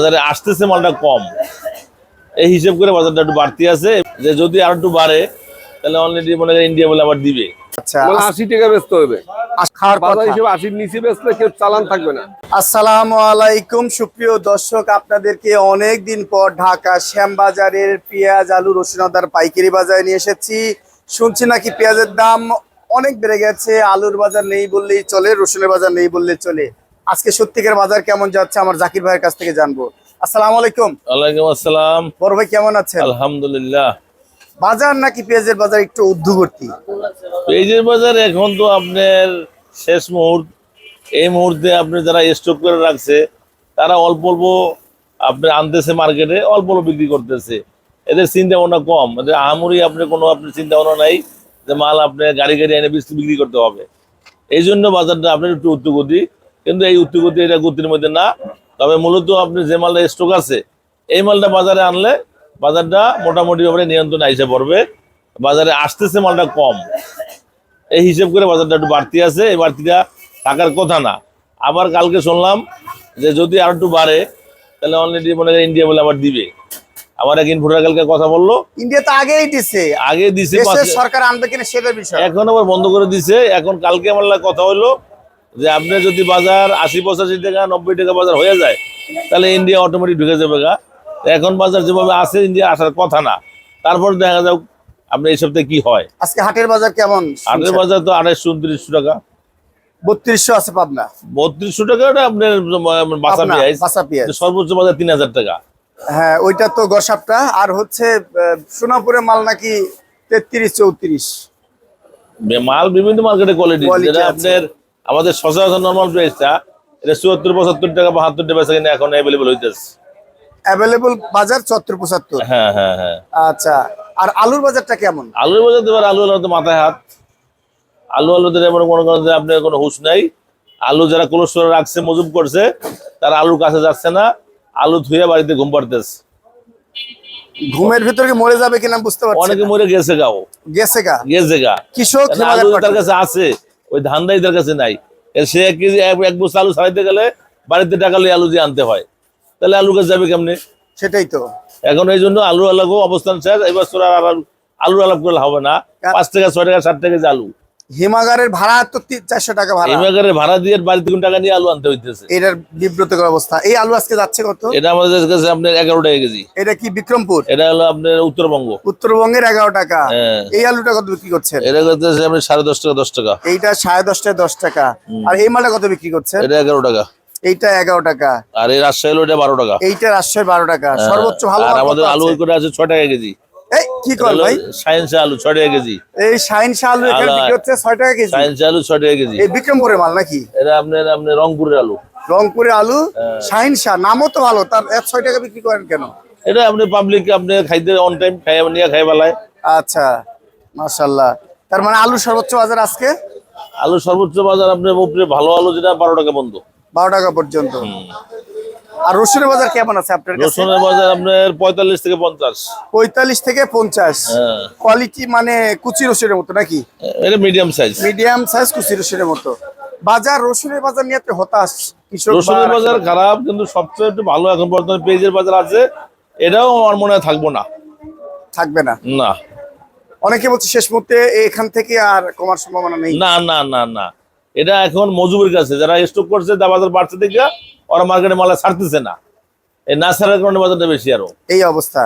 বাজারে আসতেছে মালটা কম। এই হিসেব করে বাজারটা একটু বাড়তি আছে। যে যদি আর একটু বাড়ে তাহলে অলরেডি মনে করেন ইন্ডিয়া বলে আবার দিবে। আচ্ছা মানে আশি টাকা বেচতে হবে। আস- খাওয়ার বাজার কথা। হিসেবে আশির নিচে বেচলে কেউ চালান থাকবে না। আসসালামু আলাইকুম সুপ্রিয় দর্শক আপনাদেরকে অনেক দিন পর ঢাকা শ্যামবাজারের পেঁয়াজ আলু রসুন আদার পাইকারি বাজারে নিয়ে এসেছি। শুনছি নাকি পেঁয়াজের দাম অনেক বেড়ে গেছে আলুর বাজার নেই বললেই চলে রসুনের বাজার নেই বললে চলে। আজকে সত্যিকার বাজার কেমন যাচ্ছে আমার জাকির ভাইয়ের কাছ থেকে জানব। আসসালামু আলাইকুম। ওয়ালাইকুম আসসালাম। বড় ভাই কেমন আছেন? আলহামদুলিল্লাহ। বাজার নাকি পেঁয়াজের বাজার একটু ঊর্ধ্বগতি পেঁয়াজের বাজার এখন তো আপনার শেষ মুহূর্ত। এই মুহূর্তে আপনি যারা স্টক করে রাখছে তারা অল্প অল্প আপনি আনতেছে মার্কেটে অল্প অল্প বিক্রি করতেছে। এদের চিন্তা ভাবনা কম। এদের আহামরি আপনি কোনো আপনার চিন্তা ভাবনা নাই যে মাল আপনি গাড়ি গাড়ি এনে বিক্রি বিক্রি করতে হবে। এই জন্য বাজারটা আপনার একটু উত্তগতি কিন্তু এই উত্তগতি এটা গতির মধ্যে না। তবে মূলত আপনি যে মালটা স্টক আছে এই মালটা বাজারে আনলে বাজারটা মোটামুটি ভাবে নিয়ন্ত্রণে আইসে পড়বে। বাজারে আসতেছে মালটা কম। এই হিসেব করে বাজারটা একটু বাড়তি আছে। এই বাড়তিটা থাকার কথা না। আবার কালকে শুনলাম যে যদি আর একটু বাড়ে তাহলে অলরেডি মনে করেন ইন্ডিয়া বলে আবার দিবে। আমার এক ইনফোটার কালকে কথা বলল। ইন্ডিয়া তো আগেই দিছে। আগে দিছে সরকার আনবে কিনা সেটার বিষয়। এখন আবার বন্ধ করে দিছে। এখন কালকে আমার কথা হলো যে আপনি যদি বাজার আশি পঁচাশি টাকা নব্বই টাকা বাজার হয়ে যায় তাহলে ইন্ডিয়া অটোমেটিক ঢুকে যাবে গা। এখন বাজার যেভাবে আছে ইন্ডিয়া আসার কথা না। তারপর দেখা যাক আপনি এই সপ্তাহে কি হয়। আজকে হাটের বাজার কেমন আটের বাজার তো আড়াইশো উনত্রিশশো টাকা। বত্রিশশো আছে পাবনা। বত্রিশশো টাকা আপনার বাসা পাবনা, পেঁয়াজ। বাসা পেঁয়াজ। সর্বোচ্চ বাজার তিন হাজার টাকা। হ্যাঁ ওইটা তো গসাপটা। আর হচ্ছে সোনাপুরের মাল নাকি তেত্রিশ চৌত্রিশ। মাল বিভিন্ন মার্কেটে কোয়ালিটি। আপনার আমাদের সচরাচর নর্মাল প্রাইসটা এটা চুয়াত্তর পঁচাত্তর টাকা বাহাত্তর টাকা বেচা কিনা এখন অ্যাভেলেবল হইতেছে। অ্যাভেলেবল বাজার চত্বর পঁচাত্তর? হ্যাঁ হ্যাঁ হ্যাঁ। আচ্ছা আর আলুর বাজারটা কেমন? আলুর বাজার দেবার আলু আলু মাথায় হাত। আলু আলুতে এমন মনে যে আপনার কোনো হুশ নাই। আলু যারা কোলেস্টোর রাখছে মজুব করছে তারা আলুর কাছে যাচ্ছে না। আলু ধুয়ে বাড়িতে ঘুম পাড়তেছে। ঘুমের ভিতরে কি মরে যাবে কিনা বুঝতে পারছি অনেকে মরে গেছে গাও গেছে গা? গেছে গা। কৃষক তার কাছে আছে। ওই ধান্দাই তার কাছে নাই। সে এক কেজি এক বস্তা আলু ছাড়াইতে গেলে বাড়িতে টাকা লিয়ে আলু দিয়ে আনতে হয়। তাহলে আলু গাছ যাবে কেমনে? সেটাই তো। এখন এই জন্য আলু আলাগো অবস্থান শেষ। এবার আর আলু- আলাপ করলে হবে না। পাঁচ টাকা ছয় টাকা সাত টাকা আলু। হিমাগারের ভাড়া তো চারশো টাকা ভাড়া। এমাগারে ভাড়া দিয়ে বাড়িতে কোন টাকা নিয়ে আলু আনতে হইতেছে। এটার বিব্রতকর অবস্থা। এই আলু আজকে যাচ্ছে কত? এটা আমাদের কাছে আপনার এগারো টাকা কেজি। এটা কি বিক্রমপুর? এটা হলো আপনার উত্তরবঙ্গ। উত্তরবঙ্গের এগারো টাকা। হ্যাঁ। এই আলুটা কত বিক্রি করছেন? এটা করতেছে আপনি সাড়ে দশ টাকা দশ টাকা। এইটা সাড়ে দশটায় দশ টাকা। আর এই মালটা কত বিক্রি করছেন? এটা এগারো টাকা। এইটা এগারো টাকা। আর এই রাজশাহী হলো এটা বারো টাকা। এইটা রাজশাহী বারো টাকা। সর্বোচ্চ ভালো আমাদের আলু? করে আছে ছয় টাকা কেজি। এই কি কর ভাই? সায়েন্স আলু টাকা কেজি। এই শাইন আলু এখানে বিক্রি হচ্ছে ছয় টাকা কেজি। সায়েন্স আলু ছয় টাকা কেজি। এই বিক্রমপুরের মাল নাকি? এটা আপনার আপনার রংপুরের আলু। রংপুরের আলু হ্যাঁ। নামও তো ভালো তার টাকা বিক্রি করেন কেন? এটা আপনি পাবলিক আপনি খাইতে অন টাইম খাই নিয়ে খাই বেলায়। আচ্ছা তার মানে আলু সর্বোচ্চ বাজার আজকে? আলু সর্বোচ্চ বাজার আপনার উপরে ভালো আলু যেটা বারো টাকা বন্ধ বারো টাকা পর্যন্ত। আর রসুনের বাজার কেমন আছে আপনার কাছে? রসুনের বাজার আপনার পঁয়তাল্লিশ থেকে পঞ্চাশ। পঁয়তাল্লিশ থেকে পঞ্চাশ। হ্যাঁ। কোয়ালিটি মানে কুচি রসুনের মতো নাকি? এটা মিডিয়াম সাইজ। মিডিয়াম সাইজ কুচি রসুনের মতো। বাজার রসুনের বাজার নিয়ে আপনি হতাশ? রসুনের বাজার খারাপ কিন্তু সবচেয়ে একটু ভালো এখন বর্তমানে পেঁয়াজের বাজার আছে। এটাও আমার মনে হয় থাকব না। থাকবে না? না। অনেকে বলছে শেষ মুহূর্তে এখান থেকে আর কমার সম্ভাবনা নেই। না না না না। এটা এখন মজুবের কাছে। যারা স্টক করছে বাজার বাড়ছে দেখে ওরা মার্কেটে মালা ছাড়তেছে না। এই না ছাড়ার কারণে বাজারটা বেশি আরও। এই অবস্থা।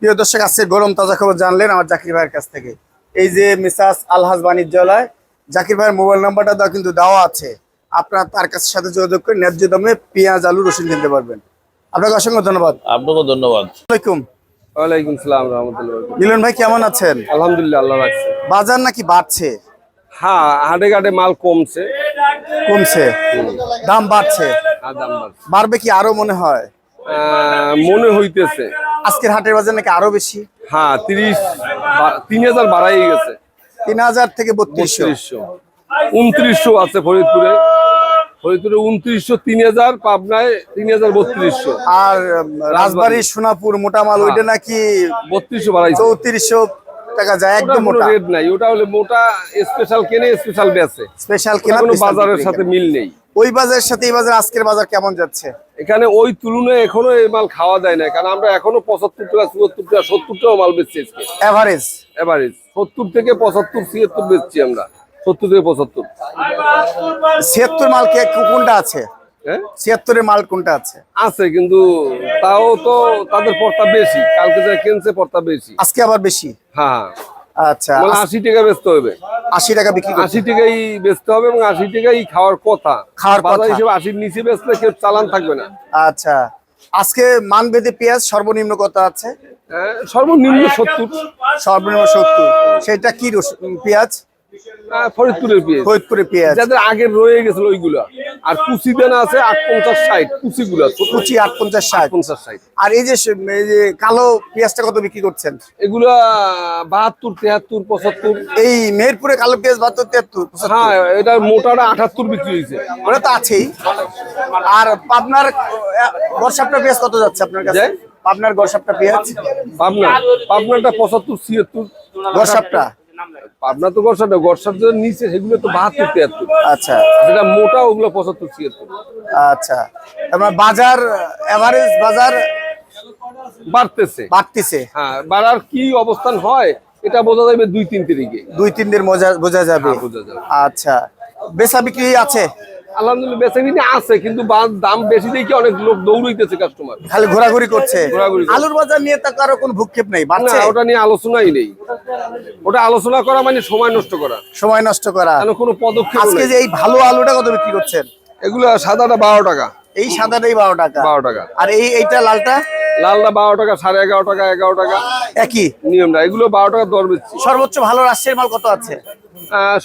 প্রিয় দর্শক আজকে গরম তাজা খবর জানলেন আমার জাকির ভাইয়ের কাছ থেকে। এই যে মিসাস আলহাজ বাণিজ্যালয় জাকির ভাইয়ের মোবাইল নাম্বারটা দেওয়া কিন্তু দেওয়া আছে। আপনারা তার কাছে সাথে যোগাযোগ করে ন্যায্য দামে পেঁয়াজ আলু রসুন কিনতে পারবেন। আপনাকে অসংখ্য ধন্যবাদ। আপনাকে ধন্যবাদ। আসসালামাইকুম ওয়ালাইকুম সালাম রহমতুল্লাহ মিলন ভাই কেমন আছেন? আলহামদুলিল্লাহ আল্লাহ রাখছে। বাজার নাকি বাড়ছে? হ্যাঁ হাটে ঘাটে মাল কমছে। কমছে। দাম বাড়ছে। আর দাম বাড়ছে। বাড়বে কি আরও মনে হয়? মনে হইতেছে। আজকের হাটের বাজার নাকি আরও বেশি? হ্যাঁ তিরিশ তিন হাজার বাড়াই গেছে। তিন হাজার থেকে বত্রিশশো। উনত্রিশশো আছে ফরিদপুরে। ফরিদপুরে উনত্রিশশো তিন হাজার পাবনায় তিন হাজার বত্রিশশো। আর রাজবাড়ী সোনাপুর মোটামাল ওইটা নাকি বত্রিশশো বাড়াইছে। চৌত্রিশশো টাকা যায় একদম মোটা। রেট নাই ওটা হলে মোটা স্পেশাল কেনে স্পেশাল বেচে। স্পেশাল কেনা কোনো বাজারের সাথে মিল নেই। ওই বাজারের সাথে এই বাজার আজকের বাজার কেমন যাচ্ছে? এখানে ওই তুলনায় এখনও এই মাল খাওয়া যায় না কারণ আমরা এখনও পঁচাত্তর টাকা চুয়াত্তর টাকা সত্তর টাকা মাল বেচছি আজকে। এভারেজ এভারেজ সত্তর থেকে পঁচাত্তর ছিয়াত্তর বেচছি আমরা। সত্তর থেকে পঁচাত্তর। ছিয়াত্তর মাল কে কোনটা আছে? হ্যাঁ? ছিয়াত্তরের মাল কোনটা আছে? আছে কিন্তু তাও তো তাদের পর্তা বেশি। কালকে যা কিনছে পর্তা বেশি। আজকে আবার বেশি? হ্যাঁ। আচ্ছা। আশি টাকা বেচতে হবে। আশি টাকা বিক্রি আশি টাকাই বেচতে হবে এবং আশি টাকাই খাওয়ার কথা। খাওয়ার কথা। হিসেবে আশির নিচে বেচলে কেউ চালান থাকবে না। আচ্ছা। আজকে মানবেদে পেঁয়াজ সর্বনিম্ন কত আছে? হ্যাঁ, সর্বনিম্ন সত্তর। সর্বনিম্ন সত্তর। সেটা কি রস- পেঁয়াজ? হ্যাঁ, ফরিদপুরের পেঁয়াজ। ফরিদপুরে পেঁয়াজ। যাদের আগে রয়ে গেছিল ওইগুলা। আর কুচি দেনা আছে আট পঞ্চাশ ষাট কুচি গুলা কুচি আট পঞ্চাশ ষাট। পঞ্চাশ ষাট। আর এই যে এই যে কালো পেঁয়াজটা কত বিক্রি করছেন? এগুলা বাহাত্তর তেহাত্তর পঁচাত্তর। এই মেহেরপুরে কালো পেঁয়াজ বাহাত্তর পঁচাত্তর। হ্যাঁ এটা মোটাটা আঠাত্তর বিক্রি হয়েছে। ওটা তো আছেই। আর পাবনার গরসাপটা পেঁয়াজ কত যাচ্ছে আপনার কাছে? পাবনার গরসাপটা পেঁয়াজ? পাবনা পাবনাটা পঁচাত্তর ছিয়াত্তর। গরসাপটা পাবনা তো গড়সাটা গড়সার যে নিচে সেগুলো তো বাহাত্তর তিয়াত্তর। আচ্ছা। যেটা মোটা ওগুলো পঁচাত্তর ছিয়াত্তর। আচ্ছা। তারপর বাজার এভারেজ বাজার? বাড়তেছে। বাড়তেছে। হ্যাঁ বাড়ার কি অবস্থান হয় এটা বোঝা যাবে দুই তিন তারিখে দুই তিন দিন বোঝা বোঝা যাবে। হ্যাঁ, বোঝা যাবে। আচ্ছা। বেচা বিক্রি আছে? আলহামদুলিল্লাহ বেচা কিনে আছে কিন্তু দাম বেশি দেখে অনেক লোক দৌড়াইতেছে কাস্টমার খালি ঘোরাঘুরি করছে। আলুর বাজার নিয়ে তো কারও কোনো ভূক্ষেপ নেই না বাড়ছে? ওটা নিয়ে আলোচনাই নেই। ওটা আলোচনা করা মানে সময় নষ্ট করা। সময় নষ্ট করা। কেন কোনো পদক্ষেপ আজকে যে এই ভালো আলুটা কত বিক্রি করছেন? এগুলো সাদাটা বারো টাকা। এই সাদাটাই বারো টাকা। বারো টাকা। আর এই এইটা লালটা? লালটা বারো টাকা সাড়ে এগারো টাকা এগারো টাকা। একই? নিয়মটা এগুলো বারো টাকা দর বেচছি। সর্বোচ্চ ভালো রাজশাহীর মাল কত আছে?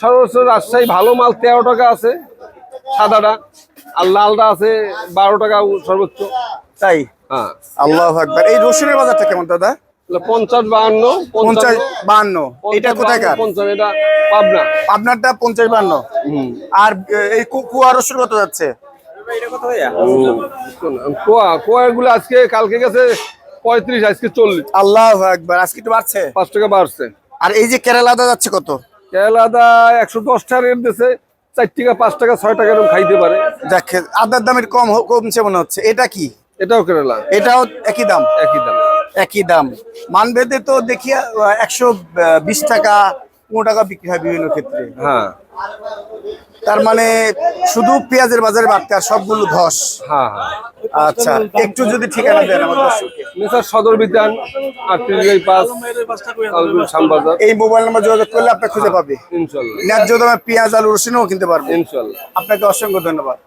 সর্বোচ্চ রাজশাহী ভালো মাল তেরো টাকা আছে। সাদাটা। আর লালটা আছে বারো টাকা সর্বোচ্চ। তাই? হ্যাঁ। আল্লাহ আকবার। এই রসুনের বাজারটা কেমন দাদা? পঞ্চাশ বাহান্ন পঞ্চাশ বাহান্ন। এটা পঞ্চাশ, পঞ্চাশ এটা পাবনা। আপনারটা পঞ্চাশ হুম। আর এই কুয়া রসুন কত যাচ্ছে? কোয়া কোয়া গুলো আজকে কালকে গেছে পঁয়ত্রিশ আজকে চল্লিশ। আল্লাহ আকবার। আজকে একটু বাড়ছে? পাঁচ টাকা বাড়ছে। আর এই যে কেরালাদা যাচ্ছে কত? কেরালাদা একশো দশ টাকা রেট দিছে। চার টাকা পাঁচ টাকা ছয় টাকা এরকম খাইতে পারে। দেখে আদার দামের কম কমছে মনে হচ্ছে। এটা কি? এটাও কেরালা। এটাও একই দাম? একই দাম। একই দাম। মানভেদে তো দেখিয়া একশো বিশ টাকা পনেরো টাকা বিক্রি হয় বিভিন্ন ক্ষেত্রে। হ্যাঁ। তার মানে শুধু পেঁয়াজের বাজারে বাড়তে আর সবগুলো ধস? হ্যাঁ হ্যাঁ। আচ্ছা একটু যদি ঠিকানা দেন আমাদের সদর বিধান আটত্রিশ পাঁচ শ্যামবাজার। এই মোবাইল নাম্বার যোগাযোগ করলে আপনি খুঁজে পাবে। ইনশাল্লাহ। ন্যায্য দামে পেঁয়াজ আলু রসুনও কিনতে পারবে। ইনশাল্লাহ। আপনাকে অসংখ্য ধন্যবাদ।